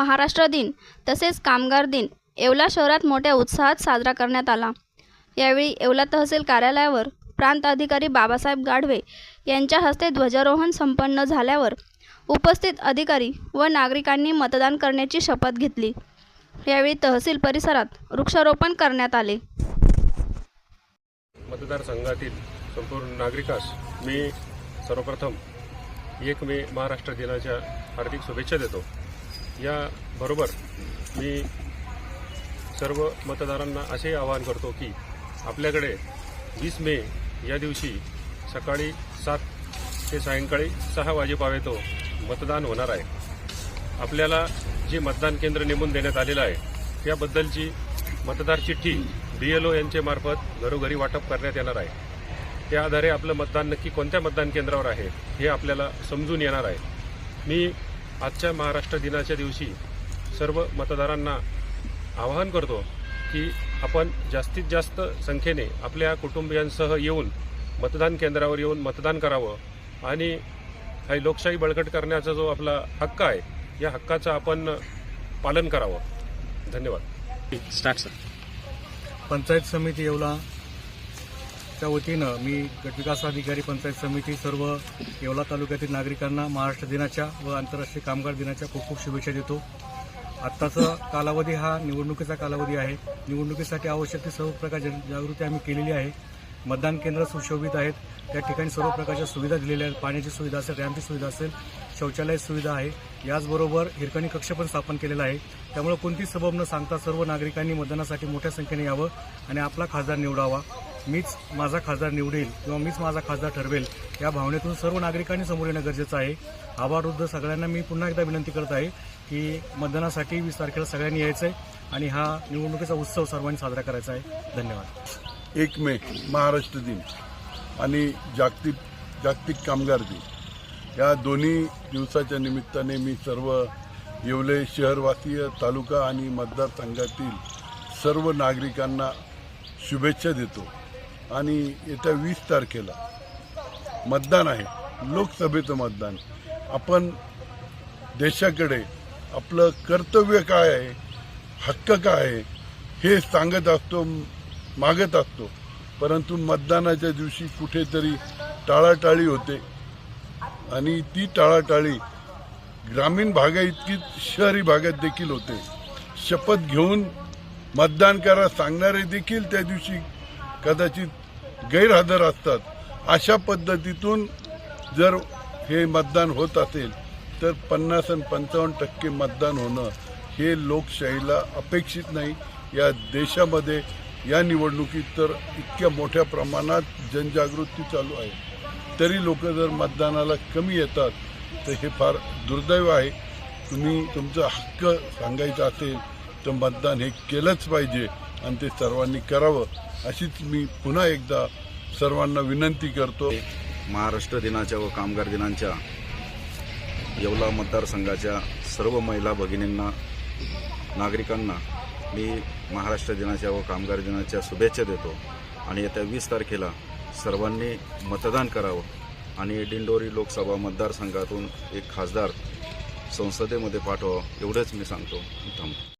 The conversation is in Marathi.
महाराष्ट्र दिन तसेच कामगार दिन येवला शहरात मोठ्या उत्साहात साजरा करण्यात आला. यावेळी येवला तहसील कार्यालयावर प्रांत अधिकारी बाबासाहेब गाढवे यांच्या हस्ते ध्वजारोहण संपन्न झाल्यावर उपस्थित अधिकारी व नागरिकांनी मतदान करण्याची शपथ घेतली. यावेळी तहसील परिसरात वृक्षारोपण करण्यात आले. मतदारसंघातील संपूर्ण नागरिकास मी सर्वप्रथम एक मे महाराष्ट्र दिनाच्या हार्दिक शुभेच्छा देतो. याबरोबर मी सर्व मतदारांना असे आवाहन करतो की आपल्याकडे वीस मे या दिवशी सकाळी सात ते सायंकाळी सहा वाजेपावेतो मतदान होणार आहे. आपल्याला जे मतदान केंद्र नेमून देण्यात आलेलं आहे त्याबद्दलची मतदार चिठ्ठी बी एल ओ यांच्यामार्फत मार्फत घरोघरी वाटप करण्यात येणार आहे. त्या आधारे आपलं मतदान नक्की कोणत्या मतदान केंद्रावर आहे हे आपल्याला समजून येणार आहे. मी आजच्या महाराष्ट्र दिनाच्या दिवशी सर्व मतदारांना आवाहन करतो की आपण जास्तीत जास्त संख्येने आपल्या कुटुंबियांसह येऊन मतदान केंद्रावर येऊन मतदान करावं आणि हा लोकशाही बळकट करण्याचा जो आपला हक्क आहे या हक्काचं आपण पालन करावं. धन्यवाद. स्टार्ट सर पंचायत समिती येवला. च्या वतीनं मी गटविकास अधिकारी पंचायत समिती सर्व येवला तालुक्यातील नागरिकांना महाराष्ट्र दिनाच्या व आंतरराष्ट्रीय कामगार दिनाच्या खूप खूप शुभेच्छा देतो. आत्ताचा कालावधी हा निवडणुकीचा कालावधी आहे. निवडणुकीसाठी आवश्यक ती सर्व प्रकार जनजागृती आम्ही केलेली आहे. मतदान केंद्र सुशोभित आहेत. त्या ठिकाणी सर्व प्रकारच्या सुविधा दिलेल्या आहेत. पाण्याची सुविधा असेल रॅम्पची सुविधा असेल शौचालय सुविधा आहे. याचबरोबर हिरकणी कक्ष पण स्थापन केलेला आहे. त्यामुळे कोणती सबब न सांगता सर्व नागरिकांनी मतदानासाठी मोठ्या संख्येने यावं आणि आपला खासदार निवडावा. मीच माझा खासदार निवडेल किंवा मीच माझा खासदार ठरवेल या भावनेतून सर्व नागरिकांनी समोर येणं गरजेचं आहे. आभारवृद्ध सगळ्यांना मी पुन्हा एकदा विनंती करत आहे की मतदानासाठी वीस तारखेला सगळ्यांनी यायचं आहे आणि हा निवडणुकीचा उत्सव सर्वांनी साजरा करायचा आहे. धन्यवाद. एक मे महाराष्ट्र दिन आणि जागतिक जागतिक कामगार दिन. या दोन्ही दिवसाच्या निमित्ताने मी सर्व येवले शहरवासीय तालुका आणि मतदारसंघातील सर्व नागरिकांना शुभेच्छा देतो. आणि येत्या वीस तारखेला मतदान आहे. लोकसभेचं मतदान. आपण देशाकडे आपलं कर्तव्य काय आहे? हक्क काय आहे? हे सांगत असतो मागत असतो. परंतु मतदानाच्या दिवशी कुठेतरी टाळाटाळी होते. आणि ती टाळाटाळी ग्रामीण भागा इतकीच शहरी भागात देखील होते. शपथ घेऊन मतदान करा सांगणारे देखील त्या दिवशी कदाचित गैरहजर असतात. अशा पद्धतीतून जर हे मतदान होत असेल तर पन्नास आणि पंचावन्न टक्के मतदान होणं हे लोकशाहीला अपेक्षित नाही. या देशामध्ये या निवडणुकीत तर इतक्या मोठ्या प्रमाणात जनजागृती चालू आहे. तरी लोक जर मतदानाला कमी येतात तर हे फार दुर्दैव आहे. तुम्ही तुमचा हक्क सांगायचा असेल तर मतदान हे केलंच पाहिजे. आणि ते सर्वांनी करावं अशीच मी पुन्हा एकदा सर्वांना विनंती करतो. महाराष्ट्र दिनाच्या व कामगार दिनाच्या येवला मतदारसंघाच्या सर्व महिला भगिनींना नागरिकांना मी महाराष्ट्र दिनाच्या व कामगार दिनाच्या शुभेच्छा देतो. आणि येत्या वीस तारखेला सर्वांनी मतदान करावं. आणि दिंडोरी लोकसभा मतदारसंघातून एक खासदार संसदेमध्ये पाठवावं एवढंच मी सांगतो. थांबतो